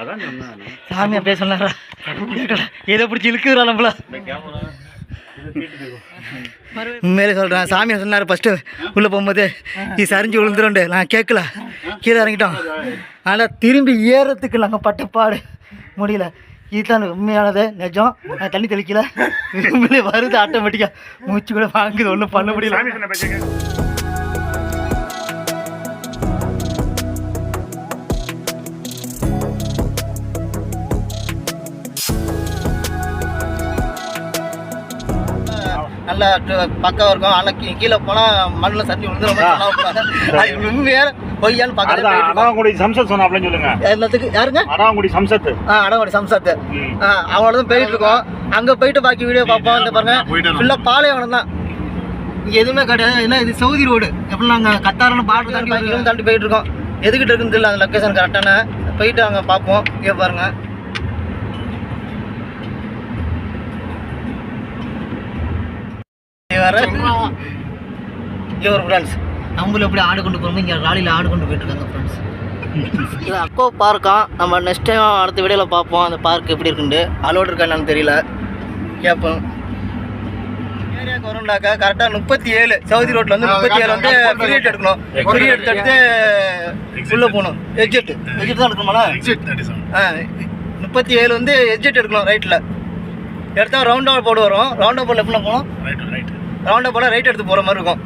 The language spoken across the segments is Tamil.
அதான் சொன்னேன் சாமியா பேச சொன்னாரா? ஏதோ பிடிச்சி இழுக்குறா நம்மள. உண்மையிலே சொல்கிறேன் சாமியை சொன்னார் ஃபஸ்ட்டு உள்ளே போகும்போது இது சரிஞ்சு விழுந்துருண்டு நான் கேட்கல கீழே இறங்கிட்டோம். ஆனால் திரும்பி ஏறத்துக்கு நாங்கள் பட்டப்பாடு முடியல. இதுதான் உண்மையானது நிஜம். நான் தண்ணி தெளிக்கல. வருது ஆட்டோமேட்டிக்காக மூச்சு கூட வாங்குது ஒன்றும் பண்ண முடியல. நல்லா பக்கம் இருக்கும். ஆனால் கீழே போனால் மண்ணில் சட்டி விழுந்து உண்மையாக பொய்யான்னு அடாங்குடி சம்சத் சொன்னாப்லன்னு சொல்லுங்க. எல்லாத்துக்கும் யாருங்க? அடாங்குடி சம்சத் ஆ அடவாடி சம்சாத்து. அவங்கள தான் போயிட்டு இருக்கோம். அங்கே போயிட்டு பாக்கி வீடியோ பார்ப்போம். இந்த பாருங்க. ஃபுல்லாக பாலைவனம் தான். இங்கே எதுவுமே கிடையாது. என்ன இது? Saudi road. எப்படி நாங்கள் கத்தாரன்னு பாட்டு தாண்டி தாண்டி போயிட்டு இருக்கோம். எதுக்கிட்ட இருக்குன்னு தெரியல அந்த லொக்கேஷன் கரெக்டான போயிட்டு அங்கே பார்ப்போம். இங்கே பாருங்க. ஒரு ஃப்ரெண்ட்ஸ் நம்மள எப்படி ஆடு கொண்டு போகிறோமோ இங்கே ராலியில் ஆடு கொண்டு போயிட்டு இருக்காங்க ஃப்ரெண்ட்ஸ் இது அக்கோ பார்க்காம் நம்ம நெக்ஸ்ட் டைம் அடுத்த வீடியோவில் பார்ப்போம் அந்த பார்க் எப்படி இருக்குன்ட்டு. அலோடு இருக்கா என்னன்னு தெரியல. கேட்போம் ஏரியாவுக்கு வரும்னாக்கா கரெக்டாக முப்பத்தி ஏழு சவுதி ரோட்டில் வந்து முப்பத்தி ஏழு வந்து ஃப்ரீட் எடுக்கணும் ஃப்ரீ எடுத்து எடுத்து உள்ளே போகணும். எக்ஸிட் எக்ஸிட் தான் எடுக்கணுமாண்ணா? ஆ முப்பத்தி ஏழு வந்து எக்ஸிட் எடுக்கணும் ரைட்டில் எடுத்தா ரவுண்ட் அவுட் போர்டு வரும் ரவுண்ட் அவுட் போர்டில் எப்படி போகணும் ரவுண்ட் ரவுண்டாக போல் ரைட் எடுத்து போகிற மாதிரி இருக்கும்.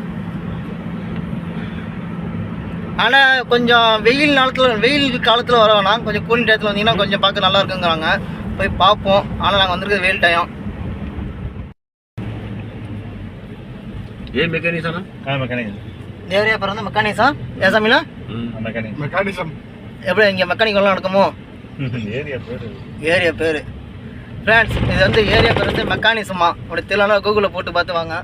ஆனால் கொஞ்சம் வெயில் நேரத்தில் வெயில் காலத்தில் வர வேணாம். கொஞ்சம் கூலிங் டயத்தில் வந்தீங்கன்னா கொஞ்சம் பார்க்க நல்லா இருக்குங்கிறாங்க. போய் பார்ப்போம். ஆனால் நாங்கள் வந்திருக்கிறது வெயில் டயம் ఏ మెకానిజం మెకానిజం దేవరియా பிறந்த மெக்கானிசம் ஏசாமினா மெக்கானிக் மெக்கானிசம் எப்படி இங்கே மெக்கானிக்கெல்லாம் நடக்குமோ? ஏரியா பேர். ஏரியா பேர். ஃப்ரெண்ட்ஸ் இது வந்து ஏரியா பேர் வந்து மெக்கானிசமா அப்படி தெரியலன்னா கூகுளில் போட்டு பார்த்து வாங்க.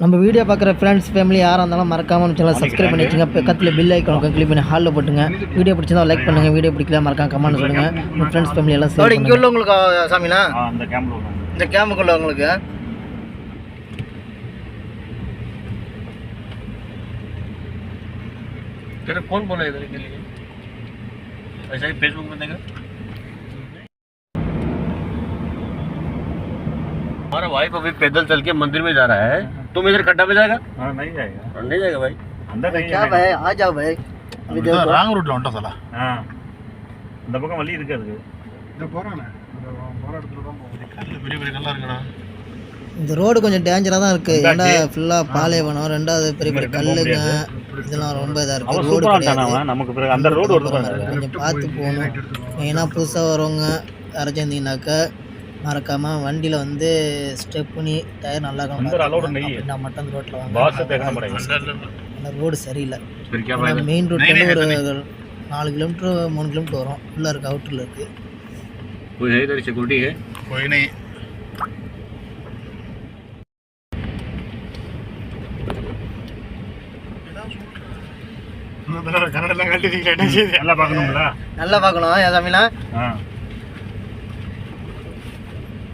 நம்ம வீடியோ பார்க்குற ஃப்ரெண்ட்ஸ் ஃபேமிலி யாராக இருந்தாலும் மறக்காமல் சேனல் சப்ஸ்கிரைப் பண்ணி வச்சுங்க பக்கத்தில் பில் ஐக்கானுக்கு கிளிக் பண்ணி ஹாலில் போட்டுங்க. வீடியோ பிடிச்சிருந்தா லைக் பண்ணுங்கள் வீடியோ பிடிக்கல மறக்காம கமெண்ட் சொல்லுங்கள் உங்கள் ஃப்ரெண்ட்ஸ் ஃபேமிலி எல்லாம் சார் இங்கே உள்ளவங்களுக்கு சாமினா? இந்த கேம்புக்குள்ள உங்களுக்கு? ஃபோன் போல இது ஃபேஸ்புக் பண்ணுங்க हमारा वाइफ अभी पैदल चल के मंदिर में जा रहा है तुम इधर खड्डा में जाएगा हाँ नहीं जाएगा नहीं जाएगा भाई अंदर नहीं क्या भाई आ जाओ भाई अभी देखो ராங் ரூட்ல வந்துட்டோம் சார் हाँ இந்த பக்கம் வழி இருக்கு அதுக்கு இந்த போறானே போற இடத்துல தான் கல்லு பெரிய பெரிய கல்லா இருக்குடா இந்த ரோடு கொஞ்சம் டேஞ்சராக தான் இருக்குது ஏன்னா இந்தாச்சு. ஃபுல்லாக பாலைவனம் ரெண்டாவது பெரிய பெரிய இங்க இருக்க கல்லுங்க முடியாது. இதெல்லாம் ரொம்ப இதாக அவன் இருக்குது ரோடு சூப்பரா கிடையாது இருக்கான் அவன் நமக்கு பிறகு அந்த ரோடு வருது பாருங்க கொஞ்சம் பார்த்து போகணும் மெயினாக புதுசாக வரவங்க அரைச்சிருந்தீங்கனாக்கா மறக்காமல் வண்டியில் வந்து ஸ்டெப் பண்ணி டயர் நல்லா இருக்கணும் அப்படின்னா மட்டும் அந்த ரோட்டில் வாங்க. ரோடு சரியில்லை. மெயின் ரோட்லேருந்து ஒரு நாலு கிலோமீட்ரு மூணு கிலோமீட்டர் வரும். உள்ளே இருக்குது அவுட்டரில் இருக்குது நல்லா பார்க்கணும். என் தம்பிலாம்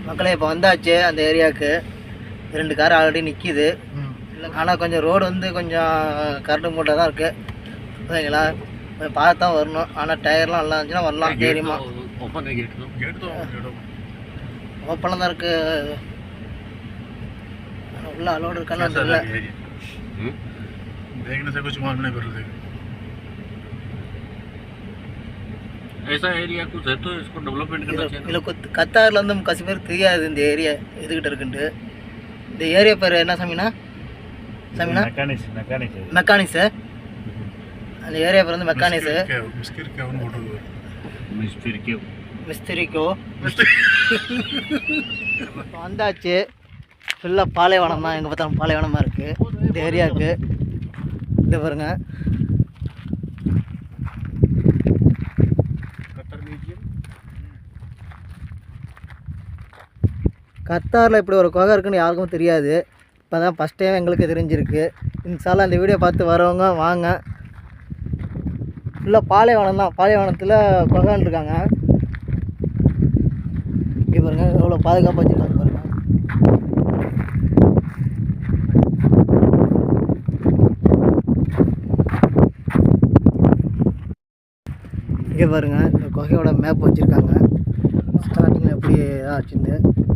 மக்களே இப்போ வந்தாச்சு அந்த ஏரியாவுக்கு. ரெண்டு கார் ஆல்ரெடி நிற்கிது ஆனால் கொஞ்சம் ரோடு வந்து கொஞ்சம் கரடு மூட்டை தான் இருக்குது ஓகேங்களா கொஞ்சம் பார்த்தா வரணும். ஆனால் டயர்லாம் நல்லா இருந்துச்சுன்னா வரலாம். தெரியுமா. ஓப்பனில் தான் இருக்குது உள்ள அலோடு இருக்கான்னு தெரியல. ऐसा एरिया कुछ है तो इसको डेवलपमेंट करना चाहिए இதில் கொத்து கத்தாரில் வந்து முக்காசி பேர் தெரியாது இந்த ஏரியா இதுகிட்ட இருக்குன்ட்டு இந்த ஏரியா பேர் என்ன சாமினா சாமினா மெக்கானிக்ஸ் மெக்கானிக்ஸ் மெக்கானிக்ஸு அந்த ஏரியா பேர் வந்து மெக்கானிக்ஸு क्या मिस्किर क्या उन फोटो मिस्त्री क्यों மிஸ்திரிக்கோ இப்போ வந்தாச்சு ஃபுல்லாக பாலைவனம் தான் எங்கே பார்த்தாலும் பாலைவனமாக இருக்குது இந்த ஏரியாவுக்கு இந்த பாருங்க கத்தாரில் இப்படி ஒரு குகை இருக்குன்னு யாருக்கும் தெரியாது. இப்போ தான் ஃபஸ்ட் டைம் எங்களுக்கு தெரிஞ்சிருக்கு. இன்சால அந்த வீடியோ பார்த்து வரவங்க வாங்க. ஃபுல்லாக பாலைவனம் தான். பாலைவனத்தில் குகைன்னு இருக்காங்க. இங்கே பாருங்க எவ்வளோ பாதுகாப்பாக வச்சுருக்காங்க பாருங்க. இங்கே பாருங்க இந்த குகையோட மேப் வச்சுருக்காங்க. ஸ்டார்டிங்கில் எப்படி ஆச்சுன்னு அப்படியே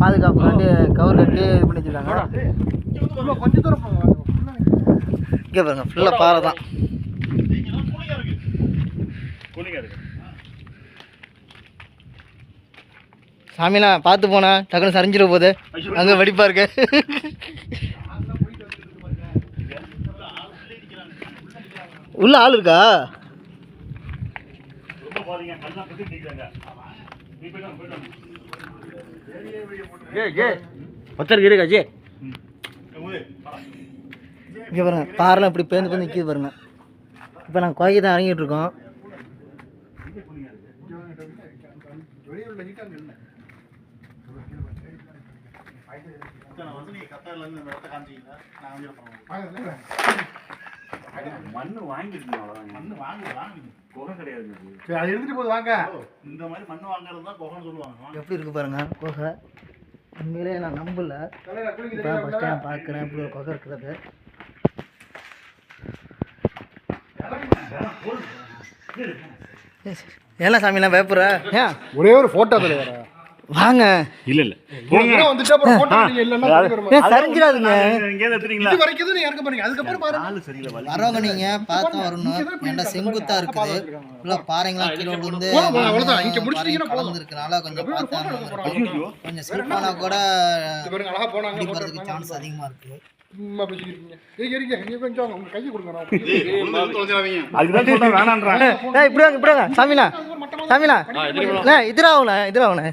பாதுகாப்பு வேண்டி கவர் கட்டி இது பண்ணி வச்சுருக்காங்க கொஞ்சம் தூரம் போங்க இங்கே பாருங்க ஃபுல்லாக பாறை தான். சாமிண்ணா பார்த்து போனா டக்குன்னு சரிஞ்சிட போகுது. அங்கே வெடிப்பா இருக்கு உள்ள ஆள் இருக்கா ரொம்ப போறீங்க கண்ணா பத்தி நிக்கிறாங்க நீ போயிட்டு வாங்க, போயிட்டு வாங்க. ஏ ஏ ஒருத்தருக்கு இருக்கா ஜி. இங்கே பாருங்க பாறைலாம் இப்படி பேந்து பேந்து நிற்கிது பாருங்க. இப்போ நாங்கள் கோயிலை தான் இறங்கிட்டு இருக்கோம். மண்ணு வாங்கிருக்கீங்க அவ்வளவுதான் மண்ணு வாங்கி வாங்கி குகை கிடையாது இது. சரி அது எடுத்துட்டு போகுது வாங்க இந்த மாதிரி மண்ணு வாங்குறது தான் குகைன்னு சொல்லுவாங்க எப்படி இருக்கு பாருங்க குகை உண்மையிலே நான் நம்பல இப்போ ஃபஸ்ட் டைம் பார்க்குறேன் இப்படி ஒரு குகை இருக்கிறது ஏன்னா சாமிலாம் பயப்படுற ஏன் ஒரே ஒரு போட்டோ தலைவரா வாங்க. இல்ல இல்ல. வந்துட்டு அப்புறம் போட்டோ இல்லைன்னா ஏன் சரிஞ்சிடாதுங்க. இங்கே எடுத்துறீங்களா இது வரைக்கும் தான் நீ இறக்க போறீங்க. அதுக்கப்புறம் பாருங்க. ஆளு சரியில்லை வலி வரவங்க நீங்க பார்த்தா வரணும் ஏன்டா செங்குத்தா இருக்குது. ஃபுல்லா பாறைங்களாம் கீழே போதும், அவ்வளவுதான். இங்க முடிச்சிட்டீங்கன்னா போதும். கலந்துருக்கனால கொஞ்சம் பார்த்தா ஐயோ. கொஞ்சம் ஸ்லிப்பானா கூட பாருங்க அழகா போனாங்க சான்ஸ் அதிகமா இருக்கு. சும்மா பேசிக்கிட்டு ஏய் இருங்க. நீங்க கொஞ்சம் உங்க கையை கொடுங்க நான் அதுதான் சொல்றேன் வேணான்றான் ஏய் இப்படி வாங்க இப்படி வாங்க. சாமினா சாமினா அண்ணே இதுராவுண்ணே இதுராவுண்ணே.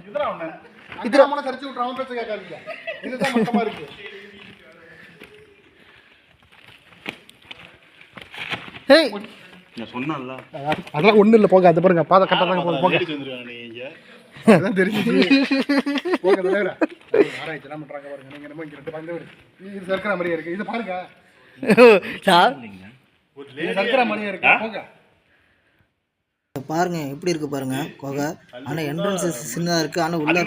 இதுல மன கரிச்சு விட்டு அவன் பேச கேட்காதீங்க. இதுதான் மட்டமா இருக்கு. ஏய். அதெல்லாம் ஒண்ணும் இல்ல போங்க. அது பாருங்க பாதை கட்ட தாங்க போங்க. அதான் தெரிஞ்சுச்சு போங்க தலைவரே ஆராய்ச்சி எல்லாம் பண்றாங்க பாருங்க. நீங்க நம்ம இங்க ரெண்டு பந்து இது சர்க்கரை மாதிரியே இருக்கு. இது பாருங்க. சார் சர்க்கரை மாதிரியே இருக்கு. போங்க. பாருங்க எப்படி இருக்கு பாருங்க குகை. ஆனா என்ட்ரன்ஸ் சின்னதா இருக்கு. ஆனா உள்ள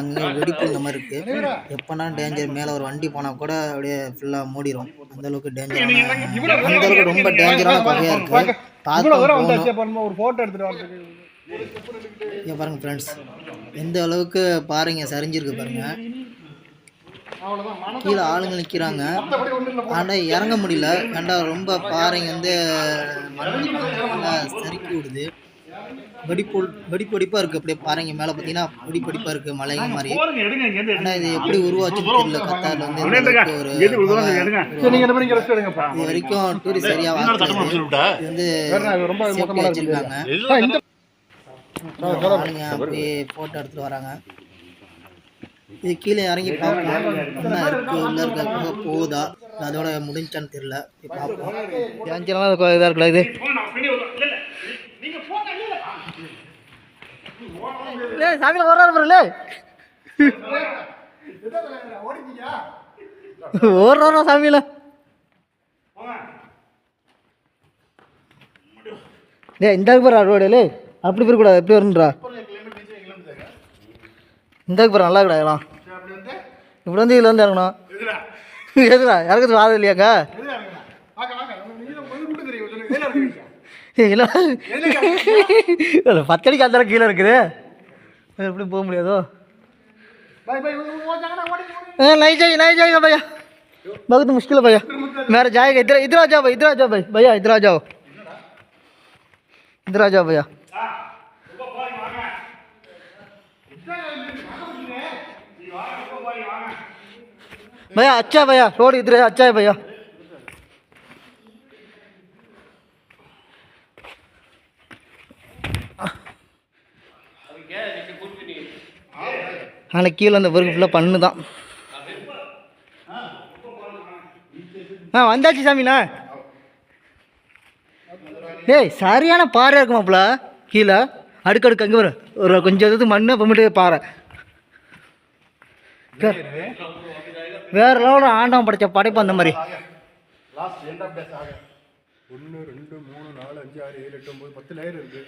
அங்க வெடிப்பு இந்த மாதிரி இருக்கு. எப்பனா டேஞ்சர் மேல ஒரு வண்டி போனா கூட அப்படியே ஃபுல்லா மூடிரும். அந்த அளவுக்கு டேஞ்சரான அந்த அளவுக்கு ரொம்ப டேஞ்சரான குகையா இருக்கு. ஒரு போட்டோ எடுத்துட்டு இங்க பாருங்க ஃப்ரெண்ட்ஸ் எந்த அளவுக்கு பாருங்க சரிஞ்சிருக்கு பாருங்க. கீழே ஆளுங்க நிக்கிறாங்க. மத்தபடி ஒண்ணும் இல்ல ஆனா இறங்க முடியல. ஏன்டா ரொம்ப பாறைங்க வந்து சறுக்கி விடுது. வெடிப்பு வெடிப்படிப்பா இருக்கு அப்படியே பாறைங்க மேல பாத்தீங்கன்னா வெடிப்படிப்பா இருக்கு மலைங்க மாதிரி. போறீங்க எடுங்க இங்க இருந்து ஆனா இது எப்படி உருவாச்சுன்னு தெரியல. கத்தார்ல வந்து ஒரு இது வரைக்கும் டூரிஸ்ட் சரியா வாங்கல இது வந்து வச்சிருக்காங்க. ஆளுங்க அப்படியே போட்டோ எடுத்துட்டு வராங்க. இது கீழே இறங்கி பார்ப்போம் என்ன இருக்கு? உள்ள இருக்க குகை போகுதா? இல்ல அதோட முடிஞ்சான்னு தெரியல. போய் பார்ப்போம். ஏஞ்சலாம் இதாக இருக்குல்ல இது சாமியில் வர்றாரு பாருல ஓடுறோம் சாமியில்? டேய் இந்த பாரு ரோடு லே அப்படி போயிடக்கூடாது எப்படி வருன்றா இந்த பாரு நல்லா இருக்கடா இதெல்லாம் இப்படி வந்து இதில் வந்து இறங்கணும் எதுடா இறக்குறது வாதம் இல்லையாங்க வாங்க வாங்க நீங்க ஒரு ரூட் தெரியும் சொல்லுங்க எதுல இருக்கீங்க இல்லை பத்தடிக்கு அந்த கீழே இருக்குது எப்படி போக முடியாதோ பை பை वो जाना ओडी ओडी नहीं चाहिए नहीं जाएगा भैया बहुत मुश्किल है भैया मेरा जाएगा इधर इधर आ जाओ भाई इधर आ जाओ भाई भैया इधर आ जाओ इधर आ जाओ भैया भैया अच्छा है भैया रोड इधर है अच्छा है भैया ஆனால் கீழே அந்த ஒர்க் ஃபுல்லாக பண்ணு தான் ஆ வந்தாச்சு சாமிண்ணா ஏய் சரியான பாறையாக இருக்குமாப்ல கீழே அடுக்கடுக்கு அங்கே வரும் ஒரு கொஞ்சம் இது மண் அப்புறமேட்டு பாறை வேற லெவலில் ஆண்டவன் படைச்ச படைப்பு அந்த மாதிரி. லாஸ்ட் எண்ட் ஆஃப் டேஸ் ஆக ஒன்று ரெண்டு மூணு நாலு அஞ்சு ஆறு ஏழு எட்டு ஒன்பது பத்து லேயர் இருக்கு.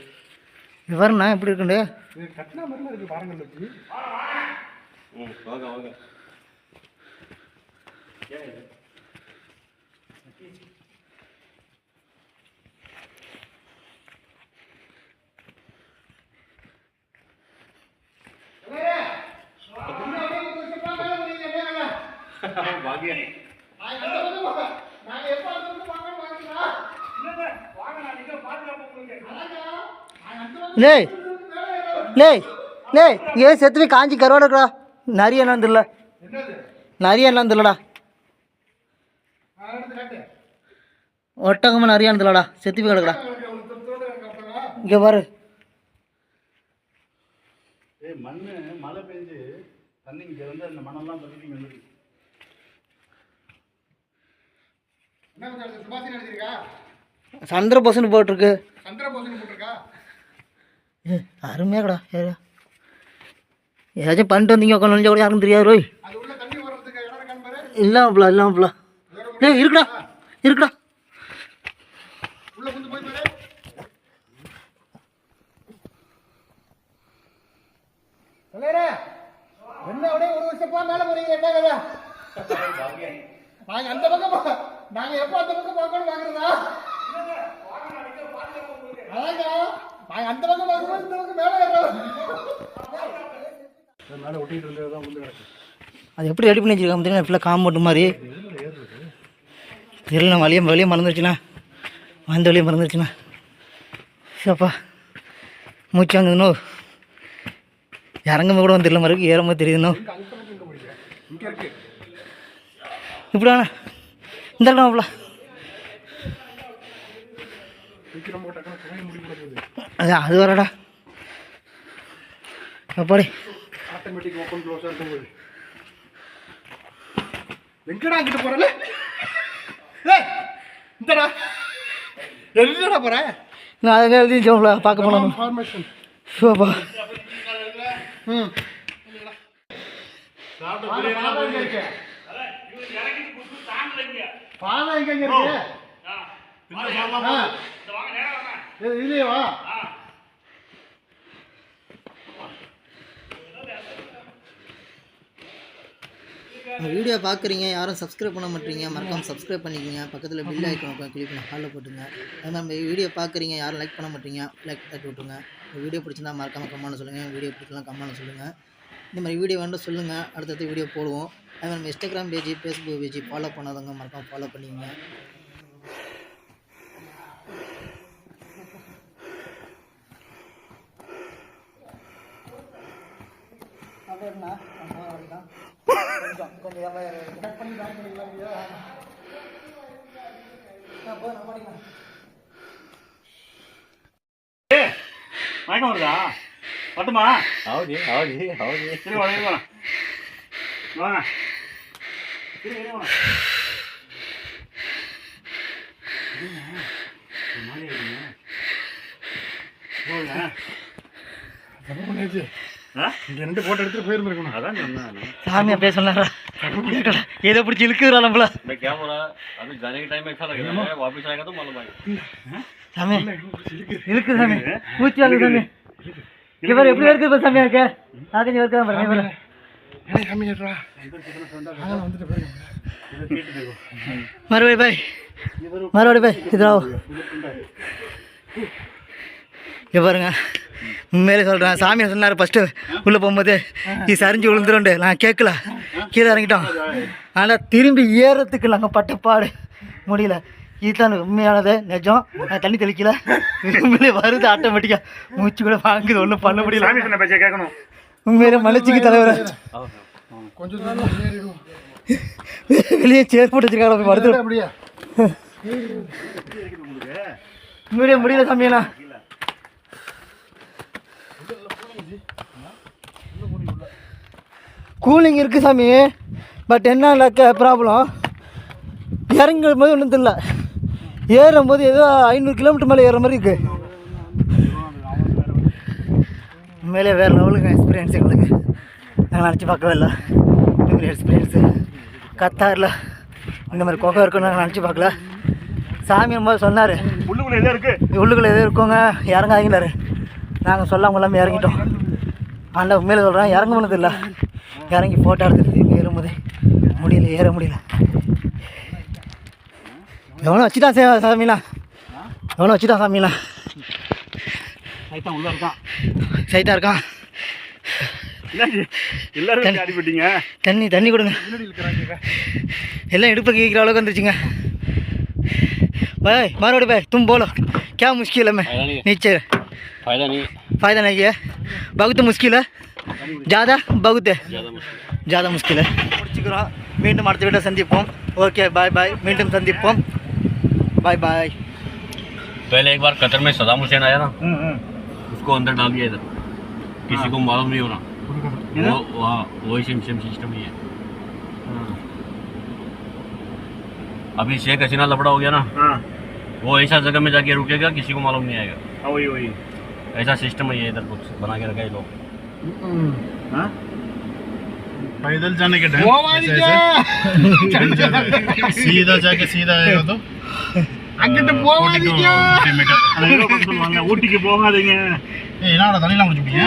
இவருண்ணா எப்படி இருக்குண்டு? இது கட்டினா மாதிரிலாம் இருக்கு பாருங்க வச்சு ம் வாங்க வாங்க. வாங்க. லேய் லேய் லேய் இங்கே செத்து போய் காஞ்சி கருவாடு இருக்கடா? நிறைய என்ன வந்துடல நிறைய என்ன வந்துடலடா ஒட்டகமாக நிறைய இருந்துலடா செத்து போய் கிடக்குடா. இங்கே பாரு. மண்ணு மழை பெஞ்சு தண்ணி இங்க வந்து அந்த மண்ணெல்லாம் தள்ளி சந்திர போசன் போட்டிருக்கா. ஏ அருமையாக்கடா ஏரியா ஏதாச்சும் பண்ணிட்டு வந்தீங்க உட்காந்து நுழைஞ்சா கூட யாருக்கும் தெரியாது ரோய். அது உள்ள தண்ணி வர்றதுக்கு இடம் இருக்கான்னு பாரு. இல்லாமப்பா இல்லாமப்பா ஏய் இருக்குடா இருக்குடா. உள்ள வந்து போய் பாரு. தலைவரே, என்ன அப்படியே ஒரு வருஷமா மேல போறீங்க என்ன கதை? நாங்க அந்த பக்கம் போ- நாங்க எப்ப அந்த பக்கம் பார்க்கணும் பாக்குறதா அதாங்க நாங்க அந்த பக்கம் பார்க்கணும் இந்த பக்கம் மேல ஏறோம் மேல ஒட்டிட்டு இருந்ததுதான் வந்து கிடக்கு. அது எப்படி ரெடி பண்ணி வச்சிருக்காங்க தெரியும்? ஃபுல்லாக காம்பவுண்ட் மாதிரி. தெரியல வழியே வழியே மறந்துருச்சுண்ணா. வந்த வழியே மறந்துருச்சுண்ணா. சப்பா மூச்சு வாங்குதுனோ இறங்கும் கூட வந்து தெரியல மாதிரி இங்க இருக்கு. இப்படிண்ணா இந்த முடிவு அது அது வரடா. அப்பாடி ஆட்டோமேட்டிக் ஓப்பன் க்ளோஸாக இருக்கும்போது எங்கடா கிட்ட போறல ஏய் இந்தடா. எங்கடா போற? நான் அதை எழுதி ஜோம்ல பார்க்க போனோம் ஃபார்மேஷன் சோப்பா ம். பாலம் எங்க இருக்கு ஆ. இது இதுலயே வா. வீடியோ பார்க்குறீங்க யாரும் சப்ஸ்கிரைப் பண்ண மாட்டீங்க மறக்காம சப்ஸ்கிரைப் பண்ணிக்கோங்க. பக்கத்தில் பில் ஐக்கன் கிளிக் பண்ணி ஹாலில் போட்டுங்க. அது மாதிரி வீடியோ பார்க்குறீங்க யாரும் லைக் பண்ண மாட்டீங்க லைக் தட்டி விட்டுருங்க. வீடியோ பிடிச்சிருந்தா மறக்காம கமெண்ட் சொல்லுங்கள் வீடியோ பிடிச்சலாம் கமெண்ட் சொல்லுங்கள் இந்த மாதிரி வீடியோ வேணும் சொல்லுங்கள் அடுத்தடுத்த வீடியோ போடுவோம். அதே மாதிரி நம்ம Instagram page Facebook page follow பண்ணாதவங்க மறக்காமல் ஃபாலோ பண்ணிக்கோங்க. மயக்கம் வருதா வரட்டுமா ಹೌದಿ ಹೌದಿ ಹೌದಿ சரி வாங்க இருங்க வாங்க சரி இருங்க வாங்க தப்பு பண்ணியாச்சு ஆ? இங்க ரெண்டு போட்டோ எடுத்துட்டு போயிருந்துருக்கணும் அதான் சொன்னேன் சாமியா பேசலாம்டா ஏதோ பிடிச்சி இழுக்குறா நம்மள मैं क्या बोला अभी जाने के टाइम में अच्छा लग रहा है वापस आएगा तो मालूम आएगा சாமி இருக்கு சாமி மூச்சு வாங்க சாமி இவர் எப்படி இருக்குது பாரு சாமியா இருக்க? நான் கொஞ்சம் இருக்கா பாருங்க இவரு. ஏய் கம்மியாடுறா அதெல்லாம் வந்துட்டு போயிருங்க மறுபடி பாய். மறுபடி பாய். இதோ. இங்க பாருங்க. உண்மையிலே சொல்கிறேன் சாமியை சொன்னார் ஃபஸ்ட்டு உள்ளே போகும்போது நீ சரிஞ்சு விழுந்துருண்டு நான் கேட்கல. கீழே இறங்கிட்டோம். ஆனால் திரும்பி ஏறத்துக்கு நாங்கள் பட்ட பாடு முடியல. இதுதான் உண்மையானது. நிஜம். நான் தண்ணி தெளிக்கல. உண்மையிலே வருது ஆட்டோமேட்டிக்காக மூச்சு கூட வாங்குது. ஒன்றும் பண்ண முடியல. கேட்கணும். உண்மையிலே மலைச்சிக்கு தலைவர். கொஞ்சம் வெளியே சேர் போட்டு வச்சிருக்காங்க வருது அப்படியா முடிய முடியல சாமியண்ணா கூலிங் இருக்குது சாமி. பட் என்ன லக்க ப்ராப்ளம் இறங்கும் போது ஒன்றும் தெரியல. ஏறும்போது ஏதோ ஐநூறு கிலோமீட்டர் மேலே ஏறுற மாதிரி இருக்கு. உண்மையிலே வேறு லெவலுக்கு எக்ஸ்பீரியன்ஸ் எங்களுக்கு. நாங்கள் நினச்சி பார்க்கவே இல்லை. இந்த மாதிரி எக்ஸ்பீரியன்ஸு கத்தாரில் இந்த மாதிரி குகை இருக்குன்னு நாங்கள் நினச்சி பார்க்கல. சாமி போது சொன்னார். உள்ளுக்குள்ள எதோ இருக்கு. உள்ளுக்குள்ள எதோ இருக்கோங்க. இறங்காதீங்களாரு. நாங்கள் சொல்லாம இல்லாமல் இறங்கிட்டோம். ஆண்ட உண்மையில சொல்கிறேன் இறங்க முடியல இறங்கி ஃபோட்டோ எடுத்துட்டு ஏறும்போது முடியல ஏற முடியல. எவனோ வச்சுட்டான் சே சாமிலா எவனோ வச்சுட்டான் சாமிலா ரைட்டா உள்ள இருக்கான் சைட்டாக இருக்கான் என்னாச்சு எல்லாரும் இப்படி அடிபட்டீங்க தண்ணி தண்ணி கொடுங்க எல்லாம் இடுப்பு கேட்குற அளவுக்கு வந்துருச்சுங்க பாய் மறுபடி பாய் तुम बोलो क्या मुश्किल है मैं नीचे फायदा नहीं फायदा नहीं है बहुत मुश्किल है ज़्यादा बहुत है ज़्यादा मुश्किल है முடிச்சுக்கிறோம் மீண்டும் அடுத்த வீட்டை சந்திப்போம் ஓகே பாய் பாய் மீண்டும் சந்திப்போம் बाय बाय पहले एक बार कतर में सदाम हुसैन आया ना उसको अंदर डाल दिया इधर। किसी को मालूम नहीं हो रहा। वो वही सेम सेम सिस्टम ही है। अभी शेख हसीना लपड़ा हो गया ना वो ऐसा जगह में जाके रुकेगा किसी को मालूम नहीं आएगा। वही वही। ऐसा सिस्टम है इधर कुछ बना के रखा है लोग। पैदल जाने के ढंग सीधा जाके सीधा आएगा तो। அங்கிட்டு சொல்லுவாங்க? ஊட்டிக்கு போகாதீங்க. ஏய் என்னடா தலையில முடிச்சுட்டீங்க